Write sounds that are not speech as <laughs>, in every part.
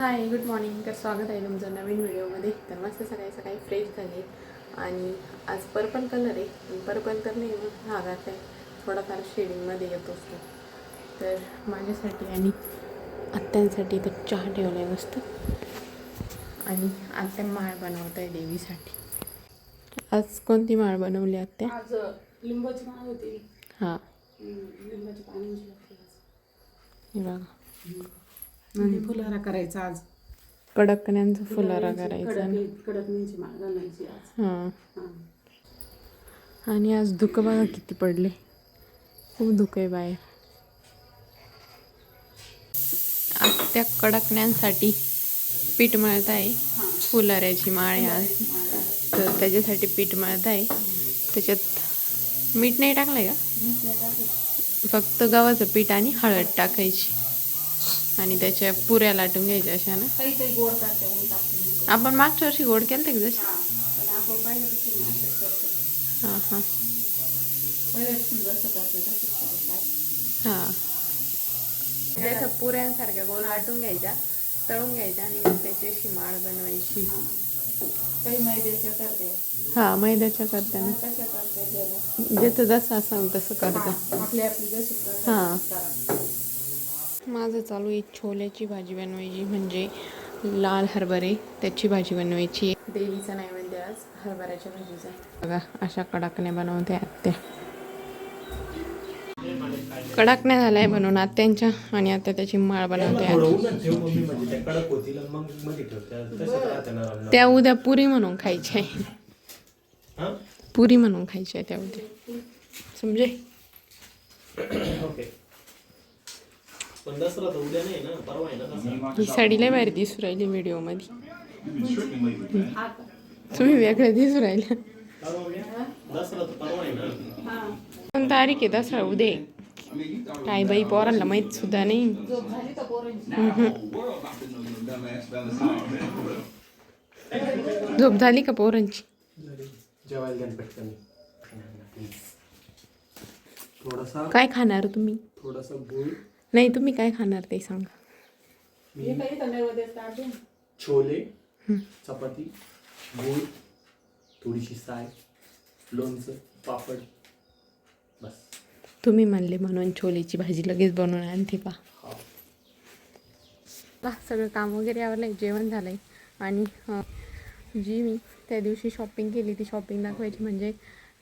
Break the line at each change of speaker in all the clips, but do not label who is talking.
Hi good morning तर स्वागत आहे तुमचं नवीन व्हिडिओमध्ये. तर मस्त सकाळी सकाळी फ्रेश झाले. आणि आज पर्पल कलर आहे. पर्पल तर नाही भागात आहे. थोडाफार शेडिंगमध्ये येत. असतो तर माझ्यासाठी आणि आत्यांसाठी तर चहा ठेवला आहे मस्त. आणि आत्या माळ बनवत आहे देवीसाठी. आज कोणती माळ बनवली आत्या?
आज लिंबाची पानं होती.
हां.
लिंबाची
हे बघा.
आणि फुलारा करायचा आज.
कडकण्यांचा फुलारा करायचा.
कडक कडकणीची माळ घालायची आज.
हां. आणि आज धुकं बघा किती पडले. खूप धुकं आहे बाहेर. त्या कडकण्यांसाठी पीठ मळत आहे. फुलाऱ्याची माळ आहे आज. तर त्याच्यासाठी पीठ मळत आहे. त्याच्यात मीठ नाही टाकलंय का. फक्त गव्हाचं पीठ आणि हळद टाकायची. आणि त्याच्या पुऱ्या लाटून घ्यायच्या अशा ना. आपण मागच्या वर्षी गोड केलं ते
हां
हां हां.
जसं
हां. त्याच्या पुऱ्यांसारख्या गोल लाटून घ्यायच्या तळून घ्यायच्या आणि मग त्याची अशी माळ बनवायची.
हां. मैद्याच्या करते.
हा
त्याला?
ज्याचं जसं असावं तसं करतं.
हां, आपली आपली जशी करते
हां.
तशी करा.
माझं चालू आहे छोल्याची भाजी बनवायची म्हणजे लाल हरभरे त्याची भाजी बनवायची. देवीचा नैवेद्य आज हरभऱ्याच्या भाजीचा बघा अशा कडकण्या बनवते आत्या. कडकण्या झाल्या बनवून आत्यांच्या आणि आता त्याची माळ बनवते आत्या.
त्या
उद्या पुरी म्हणून खायच्या आहे. पुरी म्हणून खायच्या आहे त्या उद्या. समजे?
ओके पण दसरा तर उद्या नाही ना परवा आहे ना दसरा.
ही साडी लय भारी दिसू राहिली व्हिडिओमध्ये? तुम्ही वेगळ्या दिसू राहिल्या
परवा उद्या? दसरा तर परवा आहे ना.
हां
पण तारीख आहे दसरा? उद्या आहे. काय बाई पोरांना माहीत सुद्धा नाही.
झोप झाली का पोरांची?
जेवायला द्या ना पटकन. थोडासा
काय खाणार तुम्ही?
थोडासा गुळ
नाही तुम्ही काय खाणार ते सांगा.
छोले चपाती गुळ थोडीशी साय लोणचं पापड बस.
तुम्ही म्हणले म्हणून छोलेची भाजी लगेच बनवून आणते पा
हा.
बा सगळं काम वगैरे आवरलं जेवण झालं आहे आणि जी मी त्या दिवशी शॉपिंग केली ती शॉपिंग दाखवायची म्हणजे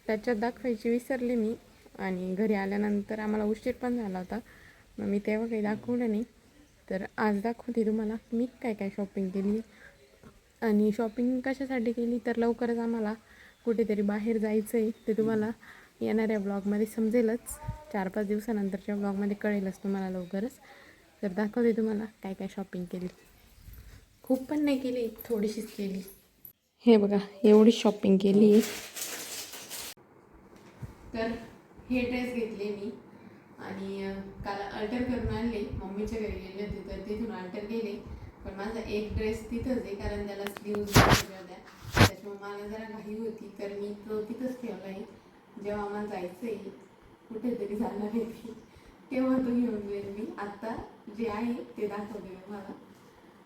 त्याच्यात दाखवायची विसरले मी. आणि घरी आल्यानंतर आम्हाला उशीर पण झाला होता. मग मी तेव्हा काही दाखवलं नाही. तर आज दाखवते तुम्हाला. मी काय काय शॉपिंग केली आणि शॉपिंग कशासाठी केली तर लवकरच आम्हाला कुठेतरी बाहेर जायचं आहे ते तुम्हाला येणाऱ्या ब्लॉगमध्ये समजेलच. चार पाच दिवसानंतरच्या ब्लॉगमध्ये कळेलच तुम्हाला लवकरच. तर दाखवते तुम्हाला काय काय शॉपिंग केली. खूप पण नाही केली थोडीशीच केली. हे बघा एवढी शॉपिंग केली. आहे तर हे ड्रेस घेतले मी. आणि काल अल्टर करून आणले. मम्मीच्या घरी गेले होते तर तिथून अल्टर गेले पण माझा एक ड्रेस तिथंच आहे कारण त्याला स्लीव्ज होत्या. त्याच्यामुळे मला जरा घाई होती तर मी तो तिथंच ठेवला आहे. जेव्हा आम्हाला जायचं आहे कुठेतरी जाणार आहे ती तेव्हा तो घेऊन जाईल मी. आत्ता जे आहे ते दाखवले मला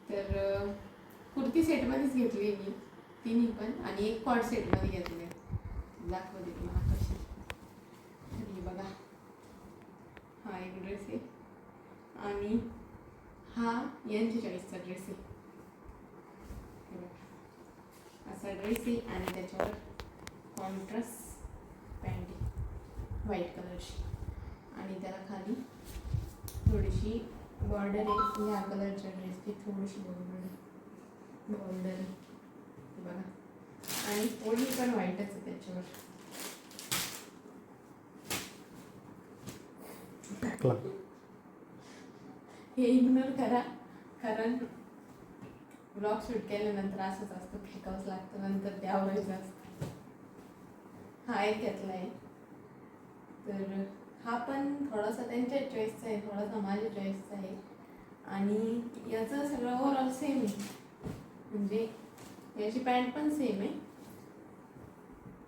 तर कुर्ती सेटमध्येच घेतली आहे मी. तिन्ही पण. आणि एक कॉड सेटमध्ये घेतले दाखवते तुम्हाला कशी तर हे बघा हा एक ड्रेस आहे आणि हा यांच्या चॉईसचा ड्रेस आहे असा ड्रेस आहे आणि त्याच्यावर कॉन्ट्रास्ट पॅन्ट आहे. व्हाईट कलरची आणि त्याला खाली थोडीशी बॉर्डर आहे. ह्या कलरच्या ड्रेसची थोडीशी बॉर्डर आहे. बॉर्डर आहे. बघा. आणि पोळी पण व्हाईटच आहे त्याच्यावर. हे इग्नोर करा. कारण ब्लॉग शूट केल्यानंतर असंच असतं फेकावंच लागतं नंतर ते आवडायचं असतं. हा एक घेतला आहे तर हा पण थोडासा त्यांच्या चॉईसचा आहे थोडासा माझ्या चॉईसचा आहे. आणि याचं सगळं ओव्हरऑल सेम आहे. म्हणजे याची पॅन्ट पण सेम आहे.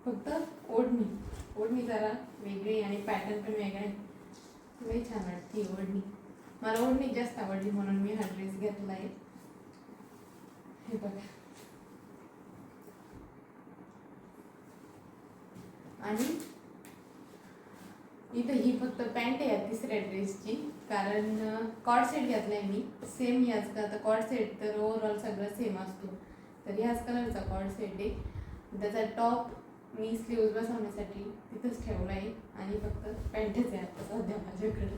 फक्त ओढणी. ओढणी जरा वेगळी आणि पॅटर्न पण वेगळा आहे. लई छान वाटते ओढणी. मला ओढणी जास्त आवडली म्हणून मी हा ड्रेस घेतला आहे हे बघा. आणि इथं ही फक्त पॅन्ट आहे या तिसऱ्या ड्रेसची कारण कॉड सेट घेतलाय मी. सेम याच का आता कॉड सेट तर ओव्हरऑल सगळं सेम असतो. तर ह्याच कलरचा कॉड सेट आहे. त्याचा टॉप मी स्लीव्ज बसवण्यासाठी तिथंच ठेवला आहे आणि फक्त पॅन्टच आहे आता सध्या माझ्याकडे.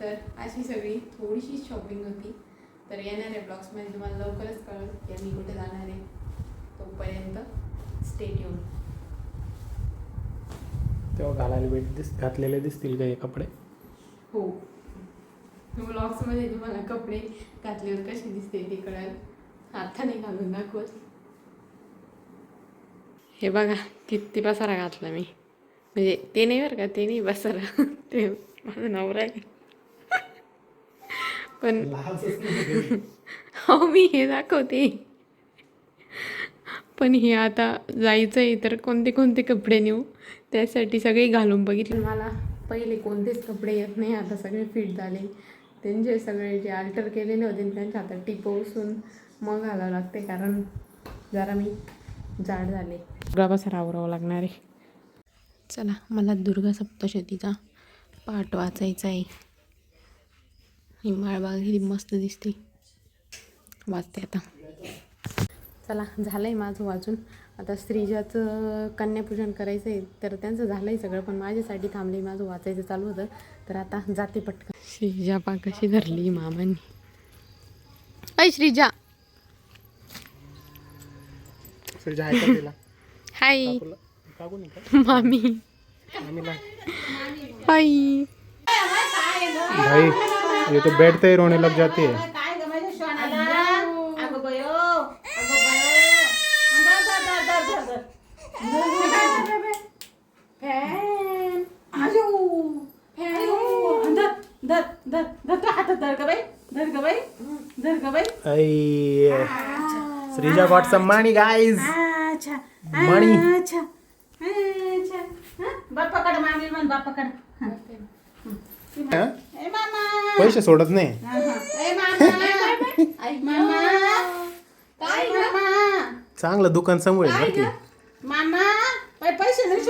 तर अशी सगळी थोडीशी शॉपिंग होती. तर येणाऱ्या ब्लॉग्समध्ये तुम्हाला लवकरच कळेल की आम्ही कुठे जाणार आहे. तोपर्यंत स्टेट येऊन
तेव्हा घालायला भेट दिस घातलेले दिसतील का हे कपडे?
हो. ब्लॉग्समध्ये तुम्हाला कपडे घातल्यावर कसे दिसते ते कळेल. आता नाही घालून दाखवत हे बघा किती पसारा घातला मी. म्हणजे ते नाही बरं का ते नाही पसारा. <laughs> ते माझा नवरा आहे. पण हो मी हे दाखवते. पण हे आता जायचं आहे तर कोणते कोणते कपडे नेऊ? त्यासाठी सगळे घालून बघितले. मला पहिले कोणतेच कपडे येत नाही आता सगळे फिट झाले. त्यांचे सगळे जे अल्टर केलेले होते त्यांच्या हातात टिपवसून मग घालावं लागते कारण जरा मी जाड झाले. दुर्गापासून रावरावं लागणार आहे. चला मला दुर्गा सप्तशतीचा पाठ वाचायचा आहे. ही माळबाग ही मस्त दिसते. वाचते आता. चला झालं आहे माझं वाचून. आता स्त्रीजाचं कन्यापूजन करायचं आहे तर त्यांचं झालं आहे सगळं पण माझ्यासाठी थांबले माझं वाचायचं चालू होतं. तर आता जाते पटकन. श्रीजा पा कशी धरली मामांनी. अय श्रीजा! हाय <laughs> मामी.
भाई. ये तो बैठते ही रोने लग जाती है। Shreeja got some money guys
अच्छा
मणी.
अच्छा अच्छा हं? बाप्पाकडे मागील म्हण हं. मामा
पैसे सोडत नाही.
हा, हा. ए मामा. मामा. काय मामा.
चांगलं दुकान समोर आहे बरं की.
मामा पैसे नाही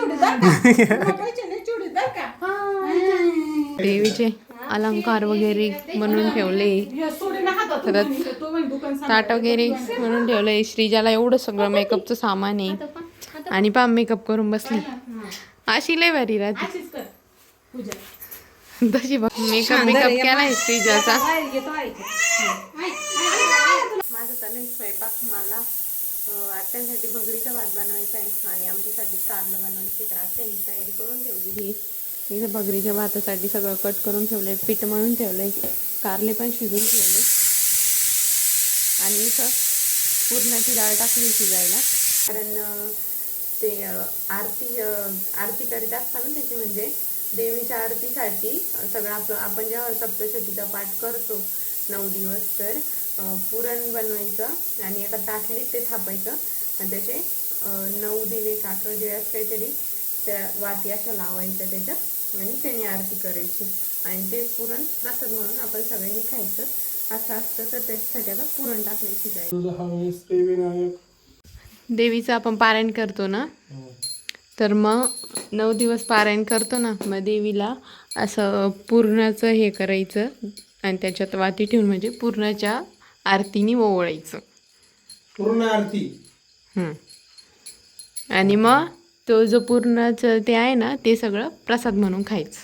नाही का? हं.
देवीचे अलंकार वगैरे बनवून ठेवले.
हे हातात
परत
म्हणे, तो म्हणे दुकान सांभाळ.
ताट वगैरे म्हणून ठेवलंय श्रीजाला एवढं सगळं मेकअपचं सामान आहे. आणि पा मेकअप करून बसली. अशी लय भारी राहते.
अशीच कर. पूजा.
तशी बघ. मेकअप मेकअप केलाय श्रीजाचा माझं चालेल स्वयंपाक मला. आत्यांसाठी भगरीचा भात बनवायचा आहे आणि आमच्यासाठी कारलं बनवायची तर आत्याने तयारी करून ठेवली इथं भगरीच्या भातासाठी सगळं कट करून ठेवलंय पीठ म्हणून ठेवलंय कारले पण शिजून ठेवले. आणि इथं पुरणाची डाळ टाकली शिजायला कारण ते आरती आरती करीत असताना त्याची म्हणजे देवीच्या आरतीसाठी सगळं आपलं आपण जेव्हा सप्तशतीचा पाठ करतो नऊ दिवस तर पुरण बनवायचं आणि एका ताटलीत ते थापायचं. आणि त्याचे नऊ दिवे का अकरा दिवे असं काहीतरी त्या वाती अशा लावायच्या त्याच्यात आणि त्याने आरती करायची. आणि ते पुरण प्रसाद म्हणून आपण सगळ्यांनी खायचं. असं असतं तर त्याच्यासाठी आता पुरण टाकायची जाईल देवीचं आपण पारायण करतो ना? तर मग नऊ दिवस पारायण करतो ना मग देवीला असं पूर्णाचं हे करायचं आणि त्याच्यात वाती ठेवून म्हणजे पूर्णाच्या आरतीने ओवळायचं.
पूर्ण आरती?
हं. आणि मग तो जो पूर्णाचं ते आहे ना ते सगळं प्रसाद म्हणून खायचं.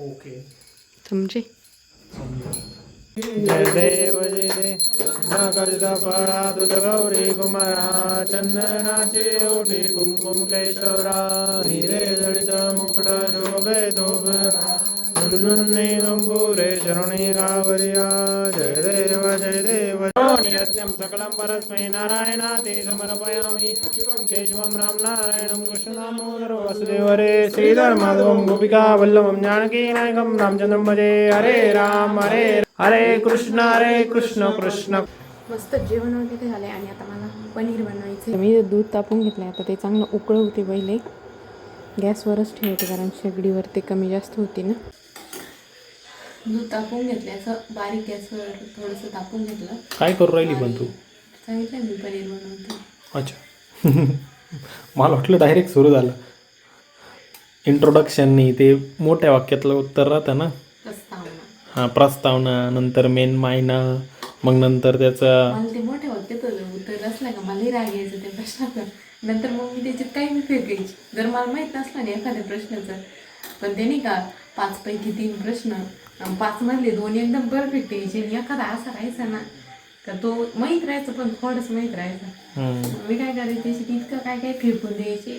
ओके.
समजे.
जय देव जय देव न करता फळा तुझ गौरी कुमारा चंदनाचे ओटी कुंकुम केशवरा हिरे जडित मुकुट शोभे धोब नन्नुन्ने गंभूरे शरणी गावरिया जय देव जय देव यज्ञं सकलं परस्मै नारायणाते समर्पयामि केशवं रामनारायणं कृष्णदामोदर वसुदेवरे श्रीधर माधवं गोपिका वल्लभं जानकीनायकं रामचंद्रं भजे हरे राम हरे हरे कृष्ण हरे कृष्ण कृष्ण.
मस्त जेवण वगैरे झाले आणि आता मला पनीर बनवायचं मी दूध तापून घेतलं आता ते चांगलं उकळवते पहिले. गॅसवरच ठेवते कारण शेगडीवर ते कमी जास्त होते ना. दूध तापवून घेतले असं बारीक गॅसवर थोडंसं तापवून घेतलं.
काय करू राहिली पण तू?
सांगितलं मी पनीर बनवते.
अच्छा. <laughs> मला वाटलं डायरेक्ट सुरू झालं. इंट्रोडक्शननी ते मोठ्या वाक्यातलं उत्तर राहतं ना. हां प्रस्तावना नंतर मेन मायना मग नंतर त्याचा
मला ते मोठे होते तर उत्तर असलं का मलाही राग यायचं त्या प्रश्नाचं. नंतर मग मी त्याच्यात काही मी फेकायची जर मला माहीत नसलं ना एखाद्या प्रश्नाचं पण ते नाही का पाच पैकी तीन प्रश्न पाच मधले दोन एकदम परफेक्ट यायचे आणि एखादा असा राहायचा ना का तो माहीत राहायचं पण थोडंच माहीत राहायचं.
हम्म.
मी काय करायचे त्याच्यात इतकं काय काय फेकून द्यायचे.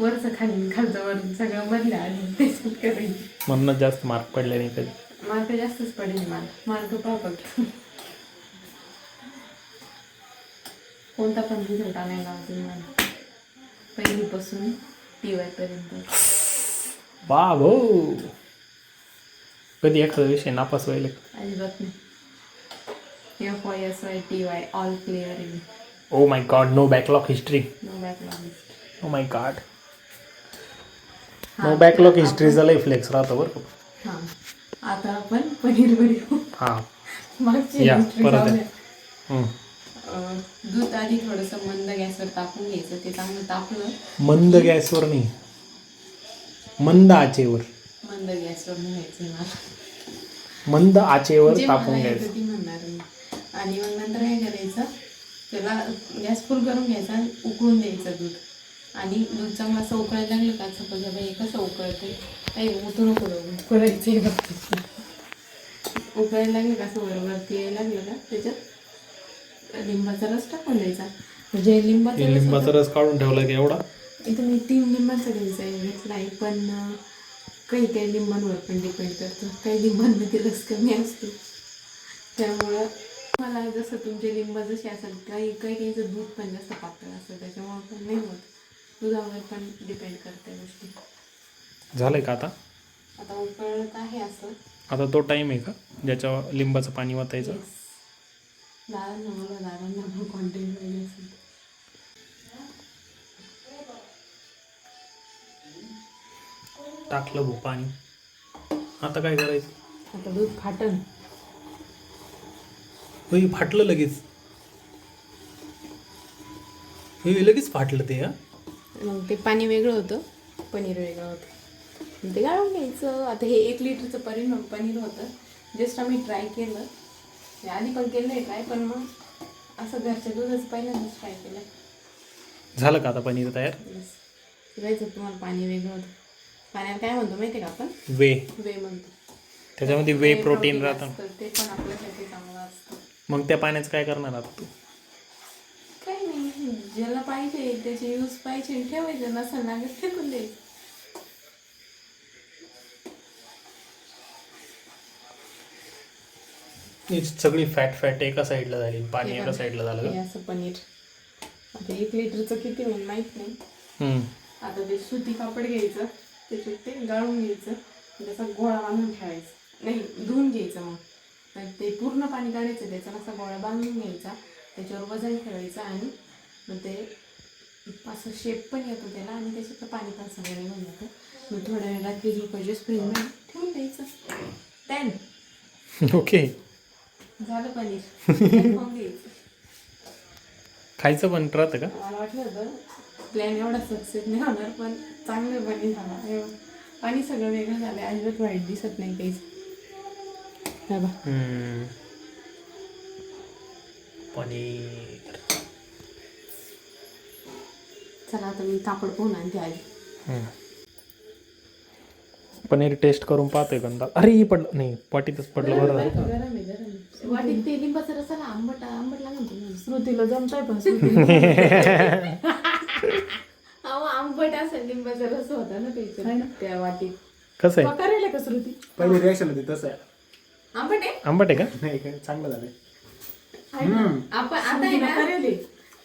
वरचं खाली खालचं वर सगळं मधलं आणि त्याच्यात करायचे.
म्हणूनच जास्त मार्क पडले नाही कधी.
मार्क जास्तच पडेल मला मार्क फक्त कोणता पण रिझल्ट आणायला होते मला पहिलीपासून टी वाय पर्यंत
वा भाऊ कधी एखादा विषय नापास व्हायला
अजिबात नाही F Y S Y T Y all clear in
oh my God no backlog history
no backlog
oh my God no backlog हिस्ट्रीचा लई फ्लेक्स राहतो बरं का.
हां आता आपण पनीर बनवू
हां.
मागची
या, परत.
अं, दूध आधी थोडंसं मंद गॅसवर तापून घ्यायचं ते चांगलं तापलं
मंद गॅसवर नाही. मंद आचेवर.
मंद गॅसवर घ्यायचं मला.
मंद आचेवर
जे
तापून
मला
घ्यायचं.
येतं ती म्हणणार मी. आणि मग नंतर काय करायचं? त्याला गॅस फुल करून घ्यायचा आणि उकळून द्यायचं दूध. आणि दूध चांगलं असं उकळायला लागलं का? असं बघा बाई कसं उकळते काही उतू नको उकळायचं उकळायला लागलं का? असं वरवरती यायला लागलं का? त्याच्यात? लिंबाचा रस टाकून द्यायचा. म्हणजे लिंबाचा रस
लिंबाचा रस काढून ठेवला की एवढा?
इथं मी तीन लिंबाचा घ्यायचा आहे. घेतला आहे पण काही काही लिंबांवर पण डिपेंड करतं. काही लिंबांमध्ये रस कमी असतो. त्यामुळं मला जसं तुमचे लिंब जसे असेल काही काही काहीचं दूध पण जास्त पातळ असतं त्याच्यामुळं पण नाही होत. दुधावर पण डिपेंड करते गोष्टी.
झालंय का आता?
आता उकळत आहे असं.
आता तो टाइम आहे का? ज्याच्यावर लिंबाचं पाणी वाचायचं
कॉन्टेंट पाहिजे असेल
टाकलं भो पाणी. आता काय करायचं?
आता दूध फाटन.
होय फाटलं लगेच. होय लगेच फाटलं ते हा?
मग ते पाणी वेगळं होतं. पनीर वेगळं होतं. ते गाळून घ्यायचं. आता हे एक लिटरचं पनीर पनीर होतं. जस्ट आम्ही ट्राय केलं. हे आधी पण केलं आहे ट्राय पण मग असं घरच्या दुधाचं पहिल्यांदाच ट्राय केलं.
झालं का आता पनीर तयार?
शिवायचं तुम्हाला पाणी वेगळं होतं. पाण्याला काय म्हणतो माहिती आहे का आपण?
वे.
वे म्हणतो.
त्याच्यामध्ये वे प्रोटीन राहतं.
ते पण आपल्यासाठी चांगलं असतं.
मग त्या पाण्याचं काय करणार आता तू?
ज्याला पाहिजे त्याचे यूज पाहिजे ठेवायचं नसेल ना फेकून द्यायचं.
ही सगळी फॅट फॅट एका साईडला झाली पाणी एका साईडला झालं
असं पनीर. आता एक लिटरचं किती होईल माहीत नाही. आता ते सुती कापड घ्यायचं त्याच्यात ते गाळून घ्यायचं त्याचा गोळा बांधून ठेवायचा. नाही धुवून घ्यायचं मग. तर ते पूर्ण पाणी काढायचं त्याचा असा गोळा बांधून घ्यायचा त्याच्यावर वजन ठेवायचं आणि मग ते असं शेप पण येतो त्याला आणि त्याच्यातलं पाणी पण सगळं निघून जातं. मग थोड्या वेळात फ्रीज पाहिजे फ्रीजमध्ये ठेवून द्यायचं. टेन
ओके <laughs>
झालं पनीर. <laughs>
खायचं पण राहतं का?
मला वाटलं होतं. प्लॅन एवढा सक्सेस नाही होणार पण चांगलं पाणी झाला. पाणी सगळं वेगळं झालं. अजिबात वाईट दिसत नाही काहीच.
पनीर.
चला आता मी कापड पाहून आणते आधी.
हम्म. पनीर टेस्ट करून पाहतोय गंदा. अरे ही पडलं. नाही पाटीतच पडलं बरं झालं.
वाटीत ते लिंबाचा रसाला आंबट आंबट लागेल
श्रुतीला जमतंय पण <laughs>
अहो आंबट असेल लिंबाचा रस होता ना? त्या वाटीत.
कसं आहे?
का श्रुती.
पहिली रिॲक्शन होती तसं आहे.
आंबट आहे?
आंबट आहे का?
नाही काय चांगलं
ना? आपण आता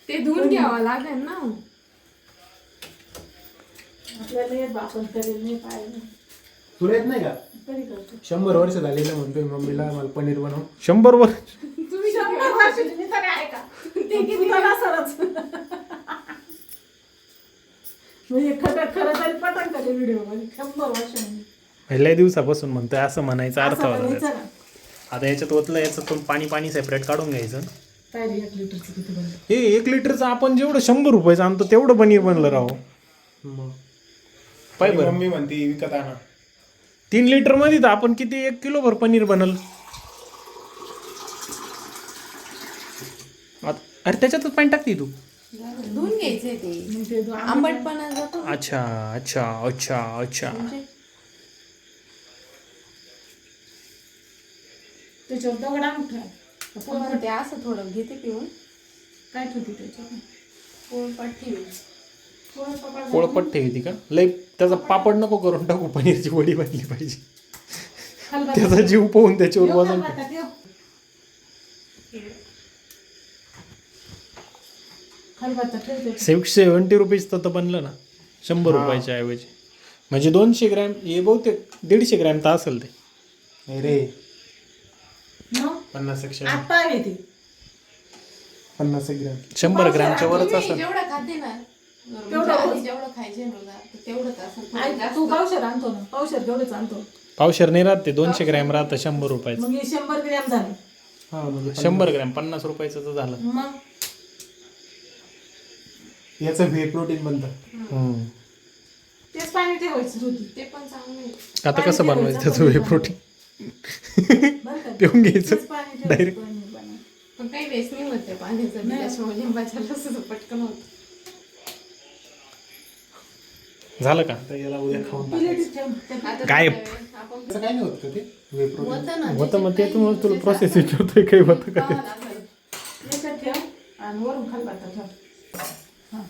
ते. धुवून घ्यावं लागेल ना.
आपल्याला येत बा, आपण करेल नाही पाहिजे
तुला येत नाही का?
कधी करतो.
शंभर वर्ष झालेलं म्हणतोय मम्मीला मला पनीर बनव.
शंभर वर
तुम्ही शंभर वर्षाची मी तरी आहे का? तू तर नसलच. म्हणजे खरं खरं तरी पटन का ते व्हिडिओमध्ये शंभर वर्षांनी
लय दिवसापासून म्हणतोय असं म्हणायचा अर्थ होता त्याचा. आता याच्यात ओतलं याच्यातून पाणी पाणी सेपरेट काढून घ्यायचं.
एक लिटरचं किती बनलं?
हे एक लिटरचं आपण जेवढं शंभर रुपयाचं आणतो तेवढं पनीर बनलं राव.
मग?
पाय बरं
मम्मी म्हणते विकत आणा.
तीन लिटरमध्ये तर आपण किती एक किलो भर पनीर बनल. आत- अरे त्याच्यातच पाणी टाकते तू.
धुवून घ्यायचे ते. आंबटपणा जातो ना.
अच्छा अच्छा अच्छा अच्छा.
म्हणजे?
त्याच्यावर दगड आणून ठेव.
पोळपाट ते असं थोडं घेते पिऊन.
काय ठेवते त्याच्यावर?
पोळपाट ठेवी
पोळपाट
ठेवती का? लय त्याचा पापड नको करून टाकू पनीरची वडी बनली पाहिजे. <laughs> त्याचा जीव पाहून त्याच्यावर वजन. सिक्स सेवन्टी रुपीज तर बनलं ना शंभर रुपयाच्या ऐवजी. म्हणजे दोनशे ग्रॅम हे बहुतेक दीडशे ग्रॅम तर असेल ते.
रे. पन्नास एकशे पन्नास एक ग्रॅम.
शंभर ग्रॅमच्या वरच असेल.
जेवढं खाते ना
तेवढं
आधी
रोज.
जेवढं खायचे ना रोज आता तेवढंच असं
आई,
थोडं
तू. पावशर आणतो ना पावशर तेवढंच आणतो.
पावशर नाही राहत ते दोनशे ग्रॅम राहतं शंभर रुपयाचं.
मग हे शंभर ग्रॅम झालं.
हा म्हणजे
शंभर ग्रॅम पन्नास रुपयाचं तर झालं.
मग?
याचं व्हे प्रोटीन बनतं.
हम्म.
तेच पाणी ठेवायचं होती.
ते पण चांगलं आहे.
आता कसं बनवायचं त्याचं वे प्रोटीन?
बरं का?
पिऊन घ्यायचं.
तेच पाणी
काही वेस्ट नाही होत त्या पाण्याचं.
नाही.
त्याच्यामुळे लिंबाच्या रसाचं पटकन होतं.
झालं का?
आता याला उद्या खाऊन
गायब.
असं काय नाही होत का ते
मग
त्याच्यात
त्याच्यामुळे तुला प्रोसेस विचारतोय काही होतं का ते?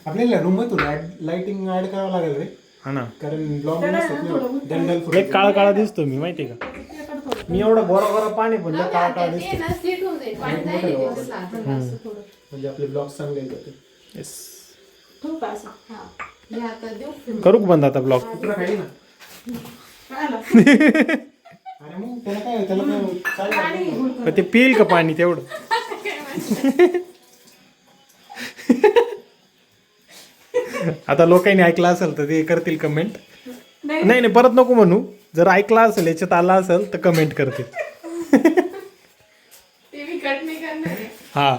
आपल्याला रूम मधून लाइटिंग ऍड करावं लागेल रे.
हा ना.
कारण ब्लॉग नसतात
ना थोडं
लय काळा काळा दिसतो मी माहितीये का?
थोडं
मी एवढा गोरा गोरा पाणी पण लय काळा काळा
ते
दिसतो.
थोडं.
म्हणजे आपले ब्लॉग चांगले येतात
Yes. करू बंद आता ब्लॉग ते पिईल का पाणी तेवढं? आता लोकांनी ऐकलं असेल तर ते करतील कमेंट
नाही.
नाही परत नको म्हणू. जर ऐकला असेल याच्यात आला असेल तर कमेंट करतील. हा.